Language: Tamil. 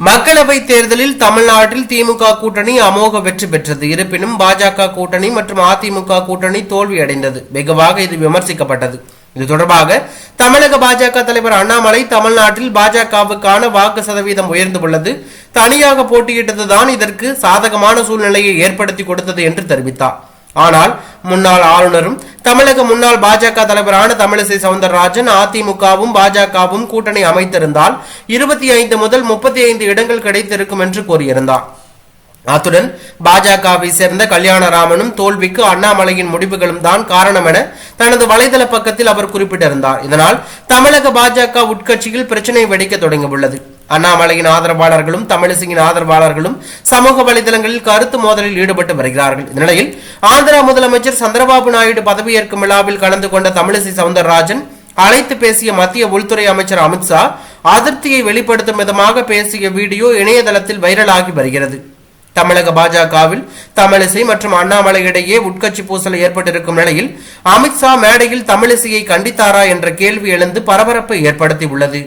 மக்களவை தேர்தலில் தமிழ்நாட்டில் திமுக கூட்டணி அமோக வெற்றி பெற்றது. இருப்பினும் பாஜக கூட்டணி மற்றும் அதிமுக கூட்டணி தோல்வியடைந்தது. வெகுவாக இது விமர்சிக்கப்பட்டது. இது தொடர்பாக தமிழக பாஜக தலைவர் அண்ணாமலை தமிழ்நாட்டில் பாஜகவுக்கான வாக்கு சதவீதம் உயர்ந்துள்ளது தனியாக போட்டியிட்டதுதான் இதற்கு சாதகமான சூழ்நிலையை ஏற்படுத்தி கொடுத்தது என்று தெரிவித்தார். ஆனால் முன்னாள் ஆளுநரும் தமிழக முன்னாள் பாஜக தலைவரான தமிழிசை சவுந்தரராஜன் அதிமுகவும் பாஜகவும் கூட்டணி அமைத்திருந்தால் இருபத்தி ஐந்து முதல் முப்பத்தி ஐந்து இடங்கள் கிடைத்திருக்கும் என்று கூறியிருந்தார். அத்துடன் பாஜகவை சேர்ந்த கல்யாணராமனும் தோல்விக்கு அண்ணாமலையின் முடிவுகளும் தான் காரணம் என தனது வலைதள பக்கத்தில் அவர் குறிப்பிட்டிருந்தார். இதனால் தமிழக பாஜக உட்கட்சியில் பிரச்சனை வெடிக்க தொடங்கியுள்ளது. அண்ணாமலையின் ஆதரவாளர்களும் தமிழிசையின் ஆதரவாளர்களும் சமூக வலைதளங்களில் கருத்து மோதலில் ஈடுபட்டு வருகிறார்கள். இந்த நிலையில் ஆந்திரா முதலமைச்சர் சந்திரபாபு நாயுடு பதவியேற்கும் விழாவில் கலந்து கொண்ட தமிழிசை சவுந்தரராஜன் அழைத்து பேசிய மத்திய உள்துறை அமைச்சர் அமித்ஷா அதிருப்தியை வெளிப்படுத்தும் விதமாக பேசிய வீடியோ இணையதளத்தில் வைரலாகி வருகிறது. தமிழக பாஜகவில் தமிழிசை மற்றும் அண்ணாமலை இடையே உட்கட்சி பூசல் ஏற்பட்டிருக்கும் நிலையில் அமித்ஷா மேடையில் தமிழிசையை கண்டித்தாரா என்ற கேள்வி எழுந்து பரபரப்பை ஏற்படுத்தியுள்ளது.